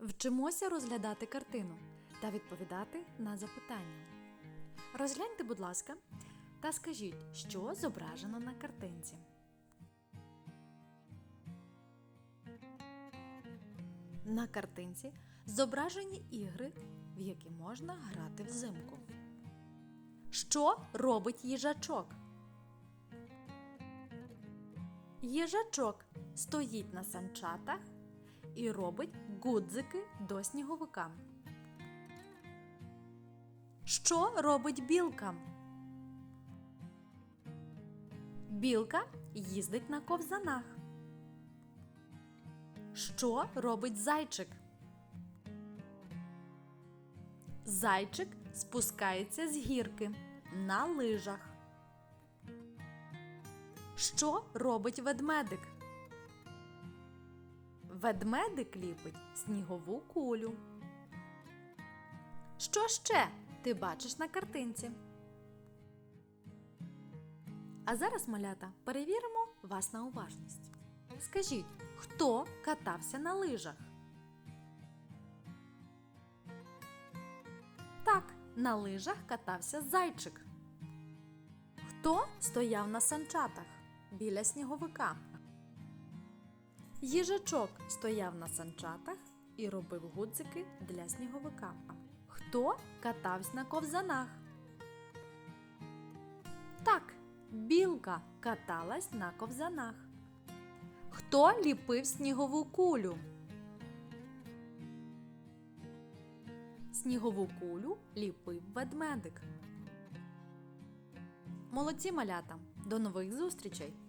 Вчимося розглядати картину та відповідати на запитання. Розгляньте, будь ласка, та скажіть, що зображено на картинці. На картинці зображені ігри, в які можна грати взимку. Що робить їжачок? Їжачок стоїть на санчатах і робить гудзики до сніговика. Що робить білка? Білка їздить на ковзанах. Що робить зайчик? Зайчик спускається з гірки на лижах. Що робить ведмедик? Ведмедик ліпить снігову кулю. Що ще ти бачиш на картинці? А зараз, малята, перевіримо вас на уважність. Скажіть, хто катався на лижах? Так, на лижах катався зайчик. Хто стояв на санчатах біля сніговика? Їжачок стояв на санчатах і робив гудзики для сніговика. Хто катався на ковзанах? Так, білка каталась на ковзанах. Хто ліпив снігову кулю? Снігову кулю ліпив ведмедик. Молодці малята! До нових зустрічей!